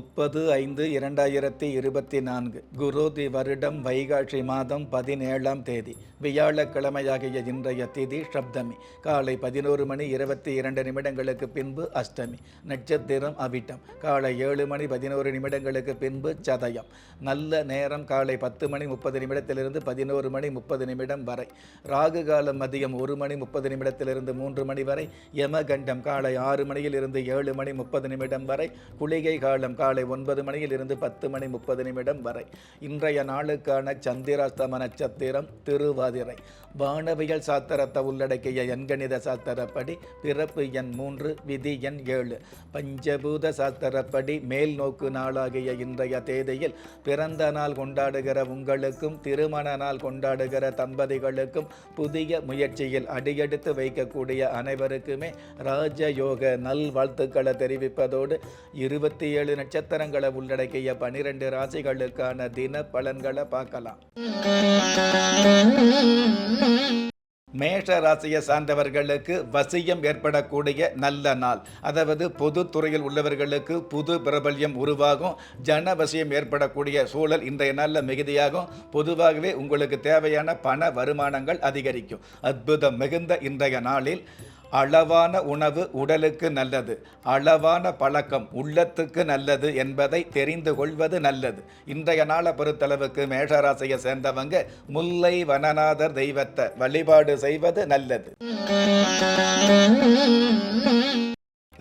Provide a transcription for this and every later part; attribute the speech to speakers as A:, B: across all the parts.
A: முப்பது ஐந்து இரண்டாயிரத்தி இருபத்தி நான்கு குருதி வருடம் வைகாட்சி மாதம் பதினேழாம் தேதி வியாழக்கிழமையாகிய இன்றைய திதி சப்தமி காலை பதினோரு மணி இருபத்தி இரண்டு நிமிடங்களுக்கு பின்பு அஷ்டமி நட்சத்திரம் அவிட்டம் காலை ஏழு மணி பதினோரு நிமிடங்களுக்கு பின்பு சதயம் நல்ல நேரம் காலை பத்து மணி முப்பது நிமிடத்திலிருந்து பதினோரு மணி முப்பது நிமிடம் வரை ராகு காலம் மதியம் ஒரு மணி முப்பது நிமிடத்திலிருந்து மூன்று மணி வரை யமகண்டம் காலை ஆறு மணியில் இருந்து ஏழு மணி முப்பது நிமிடம் வரை குளிகை காலம் காலை ஒன்பது மணியில் இருந்து பத்து மணி முப்பது நிமிடம் வரை. இன்றைய நாளுக்கான சந்திராஸ்தம நட்சத்திரம் திருவாதிரை. வானவியல் சாத்திரத்தை உள்ளடக்கிய எண்கணித சாத்திரப்படி பிறப்பு எண் மூன்று விதி எண் ஏழு. பஞ்சபூத சாத்திரப்படி மேல் நோக்கு நாளாகிய இன்றைய தேதியில் பிறந்த நாள் கொண்டாடுகிற உங்களுக்கும் திருமண நாள் கொண்டாடுகிற தம்பதிகளுக்கும் புதிய முயற்சியில் அடியெடுத்து வைக்கக்கூடிய அனைவருக்குமே ராஜயோக நல்வாழ்த்துக்களை தெரிவிப்பதோடு இருபத்தி ஏழு நட்சத்திரங்களை உள்ளடக்கிய பனிரெண்டு ராசிகளுக்கான தின பலன்களை பார்க்கலாம். மேஷ ராசியை சார்ந்தவர்களுக்கு வசியம் ஏற்படக்கூடிய நல்ல நாள். அதாவது பொது துறையில் உள்ளவர்களுக்கு புது பிரபல்யம் உருவாகும். ஜன வசியம் ஏற்படக்கூடிய சூழல் இன்றைய நாளில் மிகுதியாகும். பொதுவாகவே உங்களுக்கு தேவையான பண வருமானங்கள் அதிகரிக்கும். அற்புதம் மிகுந்த இன்றைய நாளில் அளவான உணவு உடலுக்கு நல்லது. அளவான பழக்கம் உள்ளத்துக்கு நல்லது என்பதை தெரிந்து கொள்வது நல்லது. இன்றைய நாளை பொறுத்தளவுக்கு மேஷராசியை சேர்ந்தவங்க முல்லை வனநாதர் தெய்வத்தை வழிபாடு செய்வது நல்லது.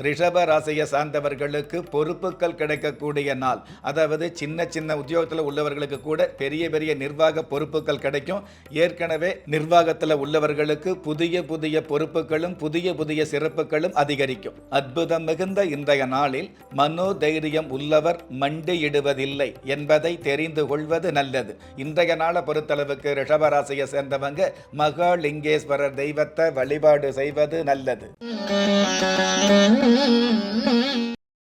A: ரிஷப ராசியை சார்ந்தவர்களுக்கு பொறுப்புகள் கிடைக்கக்கூடிய நாள். அதாவது சின்ன சின்ன உத்தியோகத்தில் உள்ளவர்களுக்கு கூட பெரிய பெரிய நிர்வாக பொறுப்புகள் கிடைக்கும். ஏற்கனவே நிர்வாகத்தில் உள்ளவர்களுக்கு புதிய புதிய பொறுப்புகளும் புதிய புதிய சிறப்புகளும் அதிகரிக்கும். அற்புதம் மிகுந்த இன்றைய நாளில் மனோதைரியம் உள்ளவர் மண்டியிடுவதில்லை என்பதை தெரிந்து கொள்வது நல்லது. இன்றைய நாளை பொறுத்தளவுக்கு ரிஷப ராசியை சேர்ந்தவங்க மகாலிங்கேஸ்வரர் தெய்வத்தை வழிபாடு செய்வது நல்லது.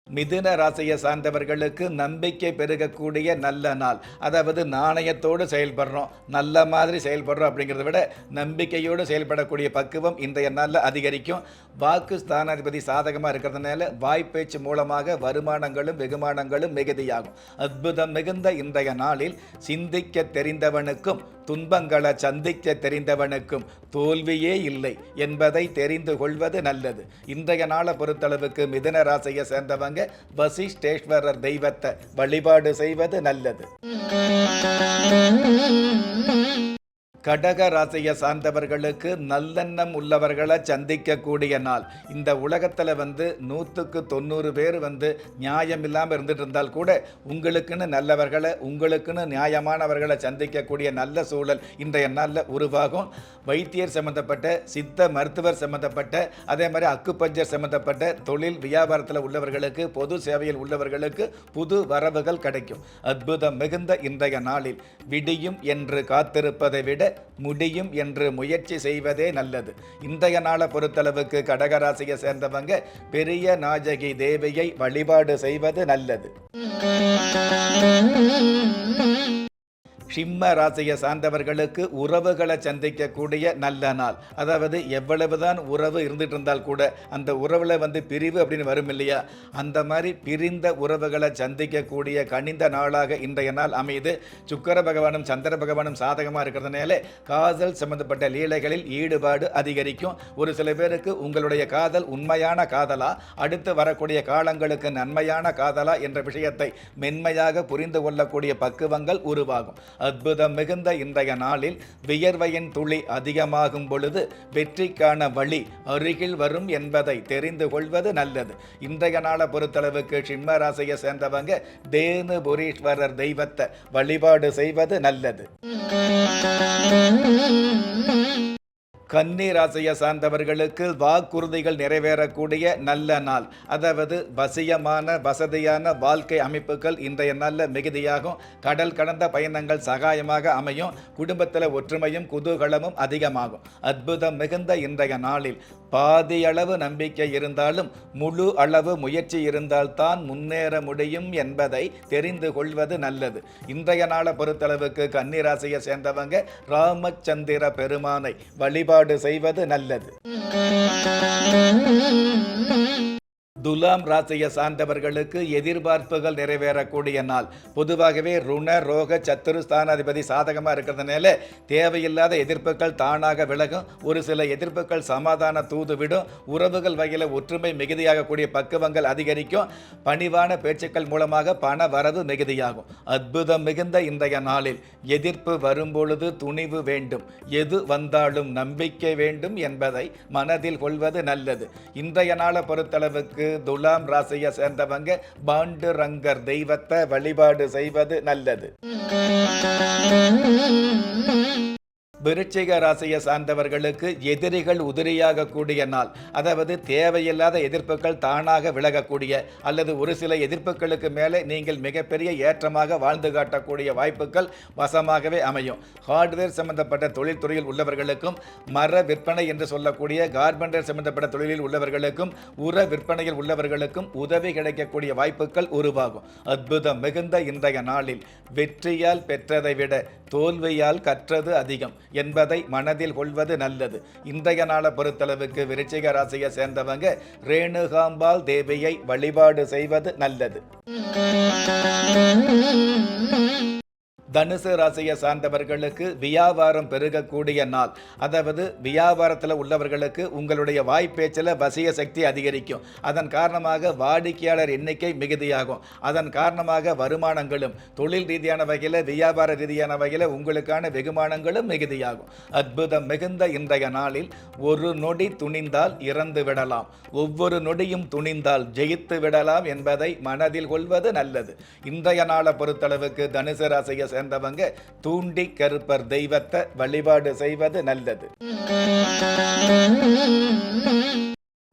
A: மிதுன ராசியை சார்ந்தவர்களுக்கு நம்பிக்கை பெருகக்கூடிய நல்ல நாள். அதாவது நாணயத்தோடு செயல்படுறோம். நல்ல மாதிரி செயல்படுறோம் அப்படிங்கிறத விட நம்பிக்கையோடு செயல்படக்கூடிய பக்குவம் இன்றைய நாளில் அதிகரிக்கும். வாக்கு ஸ்தானாதிபதி சாதகமாக இருக்கிறதுனால வாய்ப்பேச்சு மூலமாக வருமானங்களும் வெகுமானங்களும் மிகுதியாகும். அற்புதம் மிகுந்த இன்றைய நாளில் சிந்திக்க தெரிந்தவனுக்கும் துன்பங்களை சந்திக்க தெரிந்தவனுக்கும் தோல்வியே இல்லை என்பதை தெரிந்து கொள்வது நல்லது. இன்றைய நாளை பொறுத்தளவுக்கு மிதன ராசியை சேர்ந்தவங்க வசிஷ்டேஸ்வரர் தெய்வத்தை வழிபாடு செய்வது நல்லது. கடக ராசியை சார்ந்தவர்களுக்கு நல்லெண்ணம் உள்ளவர்களை சந்திக்கக்கூடிய நாள். இந்த உலகத்தில் வந்து நூற்றுக்கு தொண்ணூறு பேர் வந்து நியாயம் இல்லாமல் இருந்துட்டு இருந்தால் கூட உங்களுக்குன்னு நல்லவர்களை உங்களுக்குன்னு நியாயமானவர்களை சந்திக்கக்கூடிய நல்ல சூழல் இன்றைய நாளில் உருவாகும். வைத்தியர் சம்மந்தப்பட்ட சித்த மருத்துவர் சம்மந்தப்பட்ட அதே மாதிரி அக்குப்பஞ்சர் சம்மந்தப்பட்ட தொழில் வியாபாரத்தில் உள்ளவர்களுக்கு பொது சேவையில் உள்ளவர்களுக்கு புது வரவுகள் கிடைக்கும். அற்புதம் மிகுந்த இன்றைய நாளில் விடியும் என்று காத்திருப்பதை விட முடியும் என்று முயற்சி செய்வதே நல்லது. இன்றைய நாளை பொறுத்தளவுக்கு கடகராசியை சேர்ந்தவங்க பெரிய நாஜகி தேவியை வழிபாடு செய்வது நல்லது. சிம்ம ராசியை சார்ந்தவர்களுக்கு உறவுகளை சந்திக்கக்கூடிய நல்ல நாள். அதாவது எவ்வளவுதான் உறவு இருந்துட்டு இருந்தால் கூட அந்த உறவில் வந்து பிரிவு அப்படின்னு வரும் இல்லையா? அந்த மாதிரி பிரிந்த உறவுகளை சந்திக்கக்கூடிய கனிந்த நாளாக இன்றைய நாள் அமையுது. சுக்கர பகவானும் சந்திர பகவானும் சாதகமாக இருக்கிறதுனால காதல் சம்பந்தப்பட்ட லீலைகளில் ஈடுபாடு அதிகரிக்கும். ஒரு சில பேருக்கு உங்களுடைய காதல் உண்மையான காதலா அடுத்து வரக்கூடிய காலங்களுக்கு நன்மையான காதலா என்ற விஷயத்தை மென்மையாக புரிந்து கொள்ளக்கூடிய பக்குவங்கள் உருவாகும். அற்புதம் மிகுந்த இன்றைய நாளில் வியர்வையின் துளி அதிகமாகும் பொழுது வெற்றிக்கான வழி அருகில் வரும் என்பதை தெரிந்து கொள்வது நல்லது. இன்றைய நாளை பொறுத்தளவுக்கு சிம்மராசியை சேர்ந்தவங்க தேனு புரீஸ்வரர் தெய்வத்தை வழிபாடு செய்வது நல்லது. கன்னி ராசியை சார்ந்தவர்களுக்கு வாக்குறுதிகள் நிறைவேறக்கூடிய நல்ல நாள். அதாவது வசியமான வசதியான வாழ்க்கை அமைப்புகள் இன்றைய நாளில் மிகுதியாகும். கடல் கடந்த பயணங்கள் சகாயமாக அமையும். குடும்பத்தில் ஒற்றுமையும் குதூகலமும் அதிகமாகும். அற்புதம் மிகுந்த இன்றைய நாளில். பாதியளவு நம்பிக்கை இருந்தாலும் முழு அளவு முயற்சி இருந்தால்தான் முன்னேற முடியும் என்பதை தெரிந்து கொள்வது நல்லது. இன்றைய நாளை பொறுத்தளவுக்கு கன்னிராசியை சேர்ந்தவங்க ராமச்சந்திர பெருமானை வழிபாடு செய்வது நல்லது. துலாம் ராசியை சார்ந்தவர்களுக்கு எதிர்பார்ப்புகள் நிறைவேறக்கூடிய நாள். பொதுவாகவே ருண ரோக சத்துரு ஸ்தானாதிபதி சாதகமாக இருக்கிறதுனால தேவையில்லாத எதிர்ப்புகள் தானாக விலகும். ஒரு சில எதிர்ப்புகள் சமாதான தூது விடும். உறவுகள் வகையில் ஒற்றுமை மிகுதியாகக்கூடிய பக்குவங்கள் அதிகரிக்கும். பணிவான பேச்சுக்கள் மூலமாக பண வரவு மிகுதியாகும். அற்புதம் மிகுந்த இன்றைய நாளில் எதிர்ப்பு வரும்பொழுது துணிவு வேண்டும். எது வந்தாலும் நம்பிக்கை வேண்டும் என்பதை மனதில் கொள்வது நல்லது. இன்றைய நாளை பொறுத்தளவுக்கு துலாம் ராசியை சேர்ந்தவங்க பாண்டு ரங்கர் தெய்வத்தை வழிபாடு செய்வது நல்லது. விருச்சிக ராசியை சார்ந்தவர்களுக்கு எதிரிகள் உதிரியாக கூடிய நாள். அதாவது தேவையில்லாத எதிர்ப்புகள் தானாக விலகக்கூடிய அல்லது ஒரு சில எதிர்ப்புகளுக்கு மேலே நீங்கள் மிகப்பெரிய ஏற்றமாக வாழ்ந்து காட்டக்கூடிய வாய்ப்புகள் வசமாகவே அமையும். ஹார்ட்வேர் சம்பந்தப்பட்ட தொழில்துறையில் உள்ளவர்களுக்கும் மர விற்பனை என்று சொல்லக்கூடிய கார்பெண்டர் சம்பந்தப்பட்ட தொழிலில் உள்ளவர்களுக்கும் உர விற்பனையில் உள்ளவர்களுக்கும் உதவி கிடைக்கக்கூடிய வாய்ப்புகள் உருவாகும். அற்புதம் மிகுந்த இன்றைய நாளில் வெற்றியால் பெற்றதை விட தோல்வியால் கற்றது அதிகம். என்பதை மனதில் கொள்வது நல்லது. இன்றைய நாளை பொறுத்தளவுக்கு விருச்சிக ராசியை சேர்ந்தவங்க ரேணுகாம்பாள் தேவியை வழிபாடு செய்வது நல்லது. தனுசு ராசியை சார்ந்தவர்களுக்கு வியாபாரம் பெருகக்கூடிய நாள். அதாவது வியாபாரத்தில் உள்ளவர்களுக்கு உங்களுடைய வாய்ப்பேச்சில் வசிய சக்தி அதிகரிக்கும். அதன் காரணமாக வாடிக்கையாளர் எண்ணிக்கை மிகுதியாகும். அதன் காரணமாக வருமானங்களும் தொழில் ரீதியான வகையில் வியாபார ரீதியான வகையில் உங்களுக்கான வெகுமானங்களும் மிகுதியாகும். அற்புதம் மிகுந்த இன்றைய நாளில் ஒரு நொடி துணிந்தால் இறந்து விடலாம். ஒவ்வொரு நொடியும் துணிந்தால் ஜெயித்து விடலாம் என்பதை மனதில் கொள்வது நல்லது. இன்றைய நாளை பொறுத்தளவுக்கு தனுசு ராசியை பிறந்தவங்க தூண்டி கருப்பர் தெய்வத்தை வழிபாடு செய்வது நல்லது.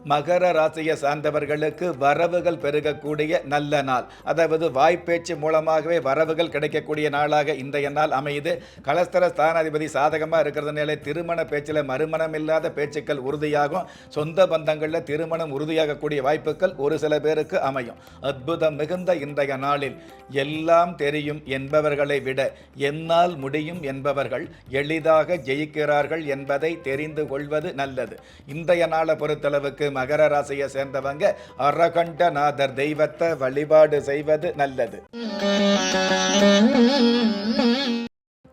A: மகர ராசியை சார்ந்தவர்களுக்கு வரவுகள் பெருகக்கூடிய நல்ல நாள். அதாவது வாய்ப்பேச்சு மூலமாகவே வரவுகள் கிடைக்கக்கூடிய நாளாக இன்றைய நாள் அமையுது. கலஸ்தர ஸ்தானாதிபதி சாதகமாக இருக்கிறதுனால திருமண பேச்சில் மறுமணம் இல்லாத பேச்சுக்கள் உறுதியாகும். சொந்த பந்தங்களில் திருமணம் உறுதியாகக்கூடிய வாய்ப்புகள் ஒரு சில பேருக்கு அமையும். அற்புதம் மிகுந்த இன்றைய நாளில் எல்லாம் தெரியும் என்பவர்களை விட என்னால் முடியும் என்பவர்கள் எளிதாக ஜெயிக்கிறார்கள் என்பதை தெரிந்து கொள்வது நல்லது. இன்றைய நாளை பொறுத்தளவுக்கு மகர ராசியை சேர்ந்தவங்க அரகண்டநாதர் தெய்வத்தை வழிபாடு செய்வது நல்லது.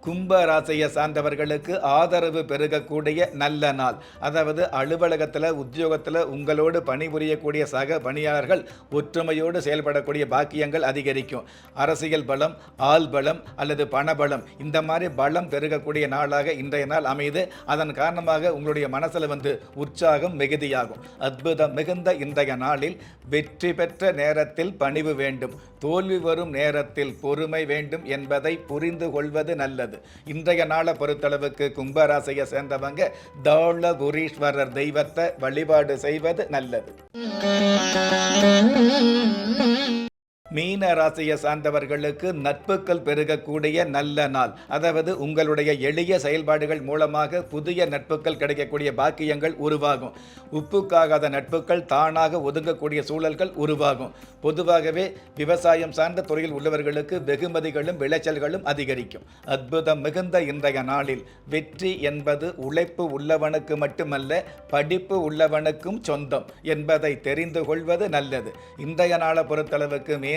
A: கும்ப ராசியை சார்ந்தவர்களுக்கு ஆதரவு பெருகக்கூடிய நல்ல நாள். அதாவது அலுவலகத்தில் உத்தியோகத்தில் உங்களோடு பணிபுரியக்கூடிய சக பணியாளர்கள் ஒற்றுமையோடு செயல்படக்கூடிய பாக்கியங்கள் அதிகரிக்கும். அரசியல் பலம் ஆள் பலம் அல்லது பணபலம் இந்த மாதிரி பலம் பெருகக்கூடிய நாளாக இன்றைய நாள் அமைது அதன் காரணமாக உங்களுடைய மனசில் வந்து உற்சாகம் மிகுதியாகும். அற்புதம் மிகுந்த இன்றைய நாளில் வெற்றி பெற்ற நேரத்தில் பணிவு வேண்டும். தோல்வி வரும் நேரத்தில் பொறுமை வேண்டும் என்பதை புரிந்து கொள்வது நல்லது. இன்றைய நாளை பொறுத்தளவுக்கு கும்பராசியை சேர்ந்தவங்க தௌளபுரீஸ்வரர் தெய்வத்தை வழிபாடு செய்வது நல்லது. மீன ராசியை சார்ந்தவர்களுக்கு நட்புகள் பெருகக்கூடிய நல்ல நாள். அதாவது உங்களுடைய எளிய செயல்பாடுகள் மூலமாக புதிய நட்புகள் கிடைக்கக்கூடிய பாக்கியங்கள் உருவாகும். உப்புக்காகாத நட்புகள் தானாக ஒதுங்கக்கூடிய சூழல்கள் உருவாகும். பொதுவாகவே விவசாயம் சார்ந்த துறையில் உள்ளவர்களுக்கு வெகுமதிகளும் விளைச்சல்களும் அதிகரிக்கும். அற்புதம் மிகுந்த இன்றைய நாளில் வெற்றி என்பது உழைப்பு உள்ளவனுக்கு மட்டுமல்ல படிப்பு உள்ளவனுக்கும் சொந்தம் என்பதை தெரிந்து கொள்வது நல்லது. இன்றைய நாளை பொறுத்தளவுக்கு மீன